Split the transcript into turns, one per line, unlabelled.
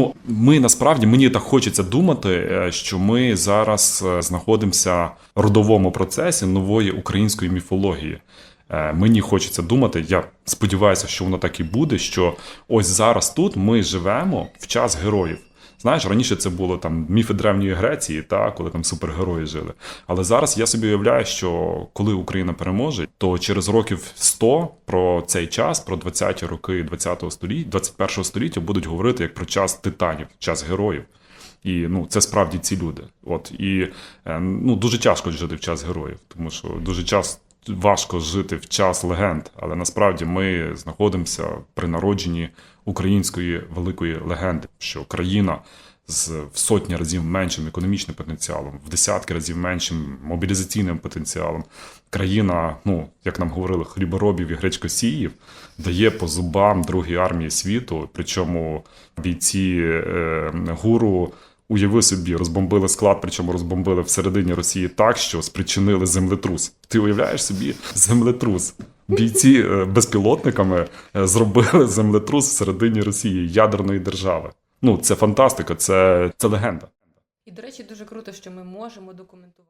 Ну, Ми насправді мені так хочеться думати, е, що ми зараз е, знаходимося в родовому процесі нової української міфології. Е, Мені хочеться думати, я сподіваюся, що воно так і буде. Що ось зараз тут ми живемо в час героїв. Знаєш, раніше це було там міфи древньої Греції, та коли там супергерої жили. Але зараз я собі уявляю, що коли Україна переможе, то через років 100 про цей час, про 20-ті роки 20-го століття, 21-го століття будуть говорити як про час титанів, час героїв. І ну це справді ці люди. От і е, ну дуже тяжко жити в час героїв, тому що дуже час важко жити в час легенд. Але насправді ми знаходимося при народженні української великої легенди, що країна з в сотні разів меншим економічним потенціалом, в десятки разів меншим мобілізаційним потенціалом. Країна, ну як нам говорили, хліборобів і гречкосіїв дає по зубам другій армії світу. Причому бійці е, гуру уяви собі, розбомбили склад, причому розбомбили всередині Росії так, що спричинили землетрус. Ти уявляєш собі землетрус? Бійці е, безпілотниками е, зробили землетрус всередині Росії, ядерної держави. Ну, це фантастика, це, це легенда.
І, до речі, дуже круто, що ми можемо документувати.